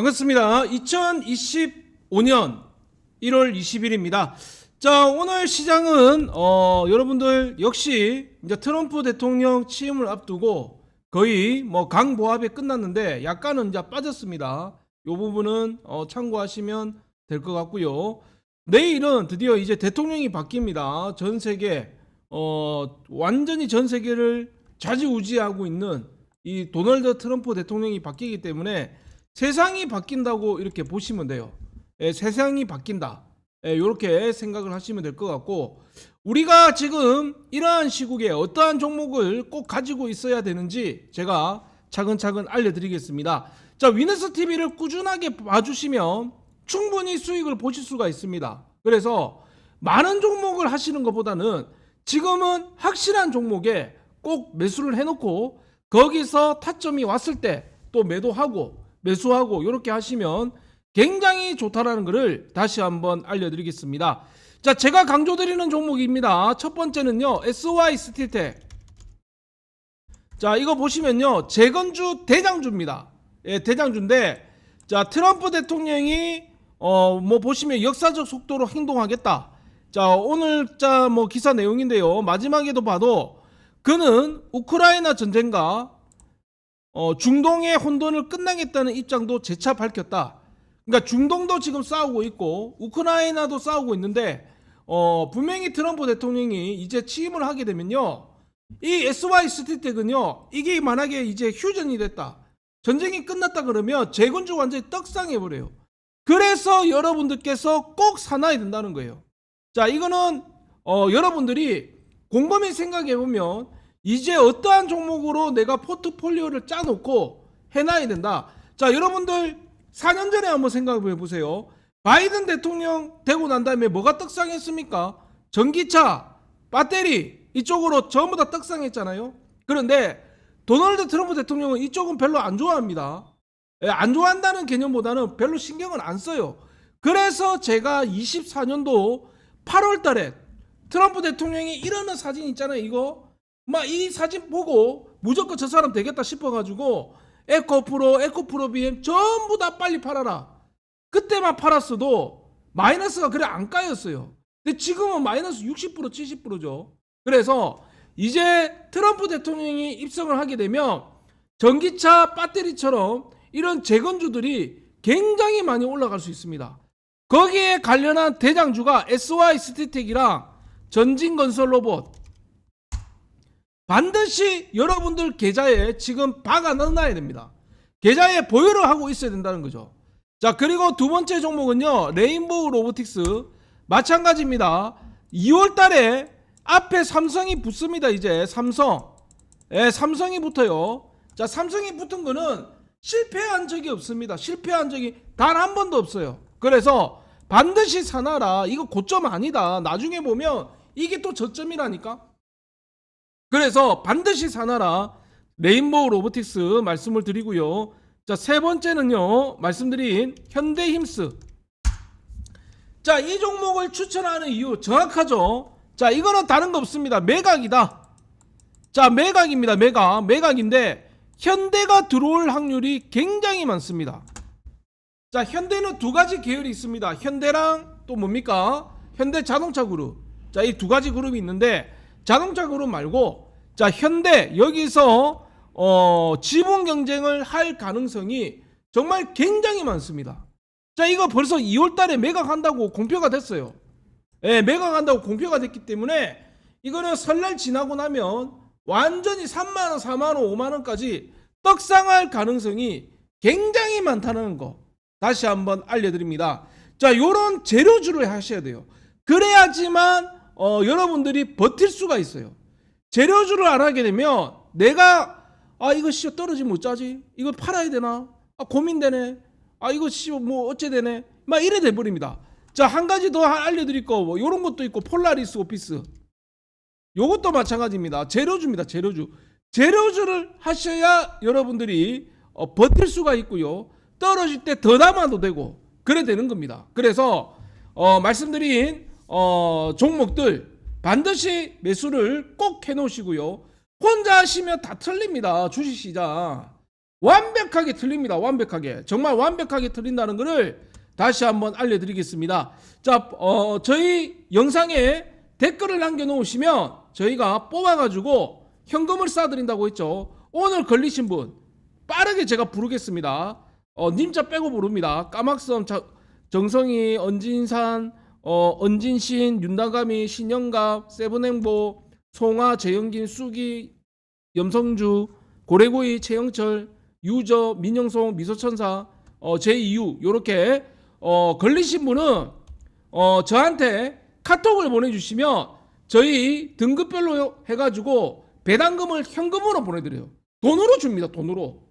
반갑습니다. 2025년 1월 20일입니다. 자, 오늘 시장은 어, 여러분들 역시 이제 트럼프 대통령 취임을 앞두고 거의 뭐 강보합에 끝났는데 약간은 이제 빠졌습니다. 이 부분은 어, 참고하시면 될 것 같고요. 내일은 드디어 이제 대통령이 바뀝니다. 전 세계 어, 완전히 전 세계를 좌지우지하고 있는 이 도널드 트럼프 대통령이 바뀌기 때문에 세상이 바뀐다고 이렇게 보시면 돼요. 예, 세상이 바뀐다. 이렇게 생각을 하시면 될 것 같고 우리가 지금 이러한 시국에 어떠한 종목을 꼭 가지고 있어야 되는지 제가 차근차근 알려드리겠습니다. 자 위너스 TV를 꾸준하게 봐주시면 충분히 수익을 보실 수가 있습니다. 그래서 많은 종목을 하시는 것보다는 지금은 확실한 종목에 꼭 매수를 해놓고 거기서 타점이 왔을 때 또 매도하고 매수하고 이렇게 하시면 굉장히 좋다라는 것을 다시 한번 알려드리겠습니다. 자, 제가 강조드리는 종목입니다. 첫 번째는요, SY 스틸텍. 자, 이거 보시면요, 재건주 대장주입니다. 예, 대장주인데, 자, 트럼프 대통령이, 어, 뭐 보시면 역사적 속도로 행동하겠다. 자, 오늘, 자, 뭐 기사 내용인데요. 마지막에도 봐도, 그는 우크라이나 전쟁과 어, 중동의 혼돈을 끝나겠다는 입장도 재차 밝혔다. 그러니까 중동도 지금 싸우고 있고 우크라이나도 싸우고 있는데 어, 분명히 트럼프 대통령이 이제 취임을 하게 되면요. 이 SY 스티텍은요. 이게 만약에 이제 휴전이 됐다. 전쟁이 끝났다 그러면 재건주 완전히 떡상해 버려요. 그래서 여러분들께서 꼭 사놔야 된다는 거예요. 자, 이거는 어, 여러분들이 곰곰이 생각해 보면 이제 어떠한 종목으로 내가 포트폴리오를 짜놓고 해놔야 된다. 자, 여러분들 4년 전에 한번 생각해 보세요. 바이든 대통령 되고 난 다음에 뭐가 떡상했습니까? 전기차, 배터리 이쪽으로 전부 다 떡상했잖아요. 그런데 도널드 트럼프 대통령은 이쪽은 별로 안 좋아합니다. 예, 안 좋아한다는 개념보다는 별로 신경을 안 써요. 그래서 제가 24년도 8월 달에 트럼프 대통령이 이러는 사진 있잖아요. 이거 막 이 사진 보고 무조건 저 사람 되겠다 싶어가지고 에코 프로, 에코 프로 BM 전부 다 빨리 팔아라. 그때만 팔았어도 마이너스가 그래 안 까였어요. 근데 지금은 마이너스 60% 70%죠. 그래서 이제 트럼프 대통령이 입성을 하게 되면 전기차 배터리처럼 이런 재건주들이 굉장히 많이 올라갈 수 있습니다. 거기에 관련한 대장주가 SY 스티텍이랑 전진건설 로봇 반드시 여러분들 계좌에 지금 박아 넣어놔야 됩니다. 계좌에 보유를 하고 있어야 된다는 거죠. 자, 그리고 두 번째 종목은요, 레인보우 로보틱스. 마찬가지입니다. 2월 달에 앞에 삼성이 붙습니다, 이제. 삼성. 예, 삼성이 붙어요. 자, 삼성이 붙은 거는 실패한 적이 없습니다. 실패한 적이 단 한 번도 없어요. 그래서 반드시 사놔라. 이거 고점 아니다. 나중에 보면 이게 또 저점이라니까. 그래서 반드시 사놔라. 레인보우 로보틱스 말씀을 드리고요. 자, 세 번째는요. 말씀드린 현대힘스. 자, 이 종목을 추천하는 이유 정확하죠? 자, 이거는 다른 거 없습니다. 매각이다. 자, 매각입니다. 매각. 매각인데 현대가 들어올 확률이 굉장히 많습니다. 자, 현대는 두 가지 계열이 있습니다. 현대랑 또 뭡니까? 현대 자동차 그룹. 자, 이 두 가지 그룹이 있는데 자동차 그룹 말고 자, 현대 여기서 어, 지분 경쟁을 할 가능성이 정말 굉장히 많습니다. 자, 이거 벌써 2월 달에 매각한다고 공표가 됐어요. 예, 매각한다고 공표가 됐기 때문에 이거는 설날 지나고 나면 완전히 3만 원, 4만 원, 5만 원까지 떡상할 가능성이 굉장히 많다는 거 다시 한번 알려드립니다. 자, 요런 재료주를 하셔야 돼요. 그래야지만 어, 여러분들이 버틸 수가 있어요. 재료주를 안 하게 되면 내가 아 이거 씨 떨어지면 어쩌지? 이거 팔아야 되나? 아 고민되네. 아 이거 씨뭐 어째 되네. 막 이래 돼 버립니다. 자, 한 가지 더 알려드릴 거, 뭐, 요런 것도 있고, 폴라리스 오피스. 요것도 마찬가지입니다. 재료주입니다, 재료주. 재료주를 하셔야 여러분들이 어, 버틸 수가 있고요. 떨어질 때 더 담아도 되고, 그래 되는 겁니다. 그래서, 어, 말씀드린, 어, 종목들 반드시 매수를 꼭 해놓으시고요. 혼자 하시면 다 틀립니다. 주식시장. 완벽하게 틀립니다. 완벽하게. 정말 완벽하게 틀린다는 것을 다시 한번 알려드리겠습니다. 자, 어, 저희 영상에 댓글을 남겨놓으시면 저희가 뽑아가지고 현금을 쏴드린다고 했죠. 오늘 걸리신 분 빠르게 제가 부르겠습니다. 어, 님자 빼고 부릅니다. 까막섬, 자- 정성희, 언진산, 어, 언진신, 윤다감이, 신영갑, 세븐행보, 송아, 재영긴, 쑥이, 염성주, 고래구이, 최영철, 유저, 민영송, 미소천사, 어, 제2유 요렇게 어, 걸리신 분은 어, 저한테 카톡을 보내주시면 저희 등급별로 해가지고 배당금을 현금으로 보내드려요. 돈으로 줍니다. 돈으로.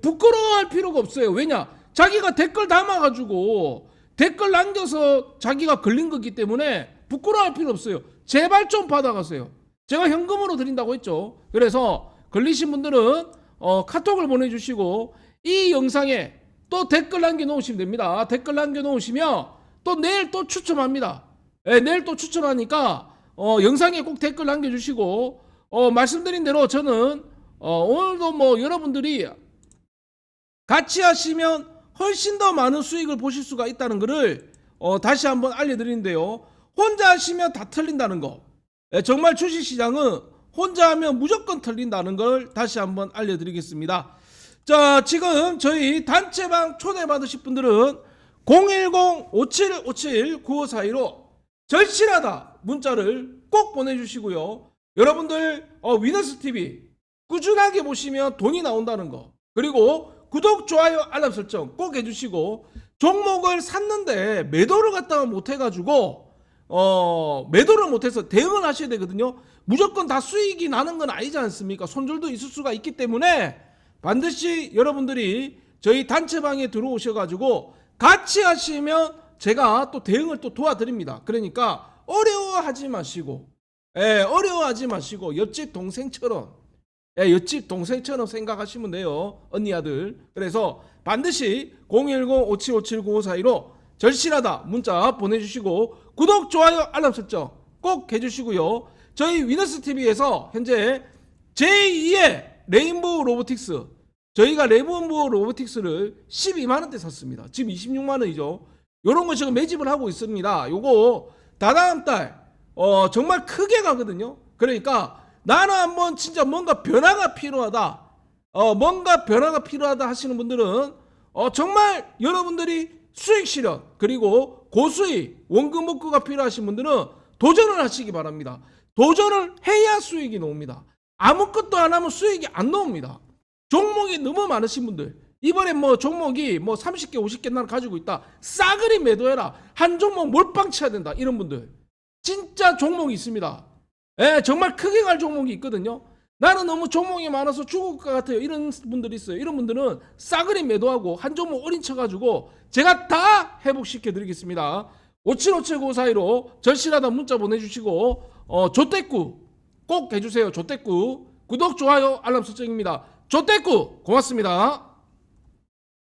부끄러워할 필요가 없어요. 왜냐? 자기가 댓글 담아가지고 댓글 남겨서 자기가 걸린 거기 때문에 부끄러워할 필요 없어요. 제발 좀 받아가세요. 제가 현금으로 드린다고 했죠. 그래서 걸리신 분들은 어, 카톡을 보내주시고 이 영상에 또 댓글 남겨놓으시면 됩니다. 댓글 남겨놓으시면 또 내일 또 추첨합니다. 예, 내일 또 추첨하니까 어, 영상에 꼭 댓글 남겨주시고 어, 말씀드린 대로 저는 어, 오늘도 뭐 여러분들이 같이 하시면 훨씬 더 많은 수익을 보실 수가 있다는 것을 어, 다시 한번 알려드리는데요. 혼자 하시면 다 틀린다는 거. 예, 정말 주식시장은 혼자 하면 무조건 틀린다는 걸 다시 한번 알려드리겠습니다. 자, 지금 저희 단체방 초대받으실 분들은 010-5757-9542로 절실하다 문자를 꼭 보내주시고요. 여러분들 어, 위너스 TV 꾸준하게 보시면 돈이 나온다는 거 그리고 구독 좋아요 알람 설정 꼭 해주시고 종목을 샀는데 매도를 갖다가 못해가지고 어 매도를 못해서 대응을 하셔야 되거든요. 무조건 다 수익이 나는 건 아니지 않습니까? 손절도 있을 수가 있기 때문에 반드시 여러분들이 저희 단체방에 들어오셔가지고 같이 하시면 제가 또 대응을 또 도와드립니다. 그러니까 어려워하지 마시고, 예, 어려워하지 마시고 옆집 동생처럼, 예, 옆집 동생처럼 생각하시면 돼요, 언니 아들. 그래서 반드시 010-5757-9542로 절실하다 문자 보내주시고 구독, 좋아요, 알람 설정 꼭 해주시고요. 저희 위너스 TV에서 현재 제2의 레인보우 로보틱스 저희가 레인보우 로보틱스를 12만 원대 샀습니다. 지금 26만 원이죠. 요런 거 지금 매집을 하고 있습니다. 요거 다다음 달 어, 정말 크게 가거든요. 그러니까 나는 한번 진짜 뭔가 변화가 필요하다. 어, 뭔가 변화가 필요하다 하시는 분들은 어, 정말 여러분들이 수익 실현 그리고 고수익 원금 복구가 필요하신 분들은 도전을 하시기 바랍니다. 도전을 해야 수익이 나옵니다. 아무것도 안 하면 수익이 안 나옵니다. 종목이 너무 많으신 분들 이번에 뭐 종목이 뭐 30개 50개 나는 가지고 있다 싸그리 매도해라 한 종목 몰빵 쳐야 된다 이런 분들 진짜 종목이 있습니다 예 정말 크게 갈 종목이 있거든요. 나는 너무 종목이 많아서 죽을 것 같아요. 이런 분들이 있어요. 이런 분들은 싸그리 매도하고 한 종목 올인 쳐가지고 제가 다 회복시켜 드리겠습니다. 57579415 절실하다 문자 보내주시고 어 조대꾸 꼭 해주세요. 조대꾸. 구독 좋아요 알람 설정입니다. 조대꾸 고맙습니다